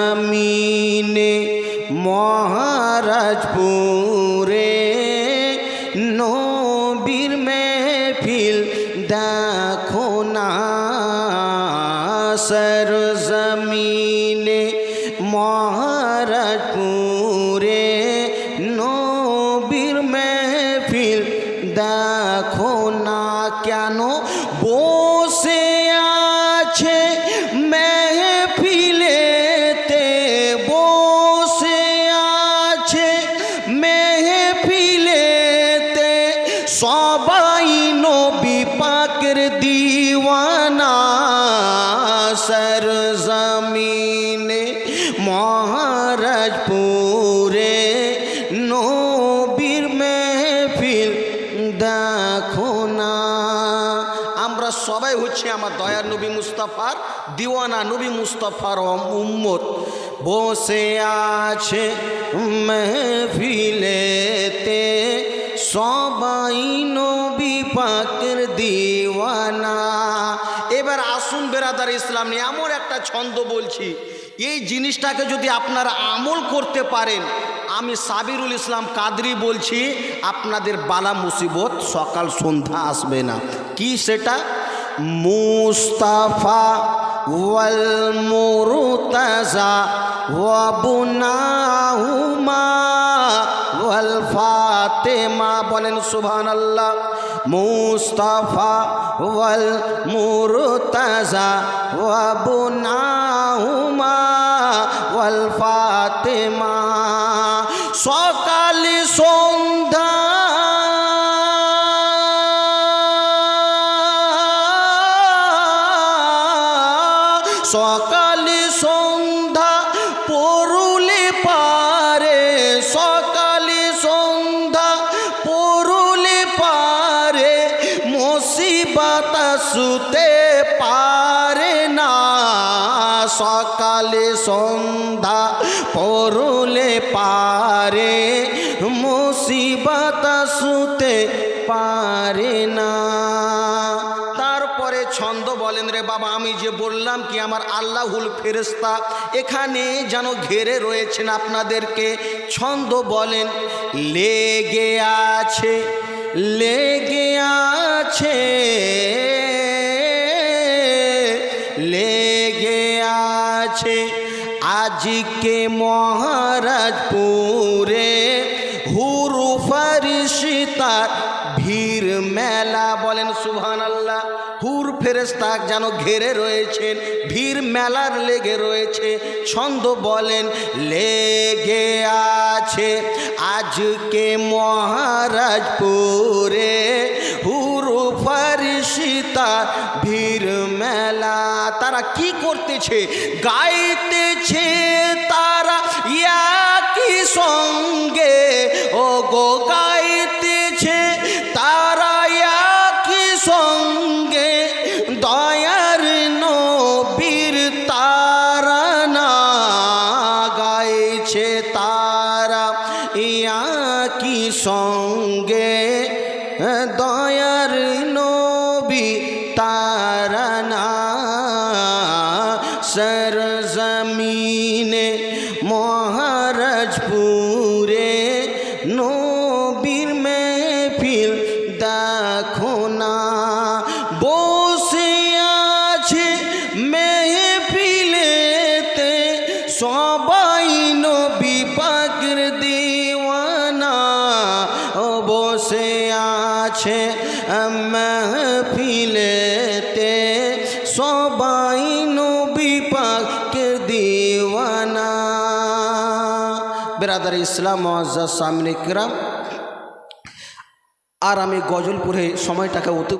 সরজমিনে মহারাজপুরে নবীর মেহফিল দেখো না। সরজমিনে মহারাজপুরে নবীর মেহফিল দেখো না। কেন বসে আমরা সবাই হচ্ছে আমার দয়ার নবী মুস্তাফার দিওয়ানা নবী মুস্তাফার উম্মত। বসে আছে মেহফিলেতে সবাই নবী পাকের দিওয়ানা। এবার আসুন বেরাদার ইসলাম নিয়ে এমন একটা ছন্দ বলছি, এই জিনিসটাকে যদি আপনারা আমল করতে পারেন, আমি সাবিরুল ইসলাম কাদরি বলছি, আপনাদের বালা মুসিবত সকাল সন্ধ্যা আসবে না। কি সেটা? মুস্তাফা ওয়াল মুরতাজা ওয়াবুনাহুমা ওয়াল ফাতেমা বলেন সুবহানাল্লাহ। মুস্তাফা ওয়াল মুরতাজা ওয়াবুনাহুমা ওয়াল ফাতেমা। সকালে সকালে সন্ধ্যা পড়ুলে পারে। সকালে সন্ধ্যা পড়ুলে পারে। মুসিবত শুতে পারে না। সকালে সন্ধ্যা পড়ুলে পারে। মুসিবত শুতে পারে না। ছন্দ বলেন রে বাবা, আমি যে বললাম কি আমার আল্লাহুল ফেরেস্তা এখানে যেন ঘেরে রয়েছেন আপনাদেরকে। ছন্দ বলেন, লেগে আছে লেগে আছে লেগে আছে। আজকে মহারাজপুরে হুরু ফারিসিতার ভিড় মেলা বলেন সুবহান আল্লাহ হুর ফেরেস্তা যেন ঘেরে রয়েছেন, ভিড় মেলার লেগে রয়েছে। ছন্দ বলেন, লেগে আছে আজকে মহারাজপুরে হুরু ফারিসিতার ভিড় মেলা। তারা কি করতেছে? গাইতেছে তারা ইয়া কি সঙ্গে সঙ্গে দয়ার নবী তারা না। সরজমিনে মহারাজপুরে নবীর মেহফিল দেখো না। বসে আছে মেহফিলেতে সবাই মেহফিলেতে সবাই নবী পাকের দিওয়ানা। বেরাদার ইসলাম সামনে কিরাম আর আমি গজলপুরে সময়টাকে অতি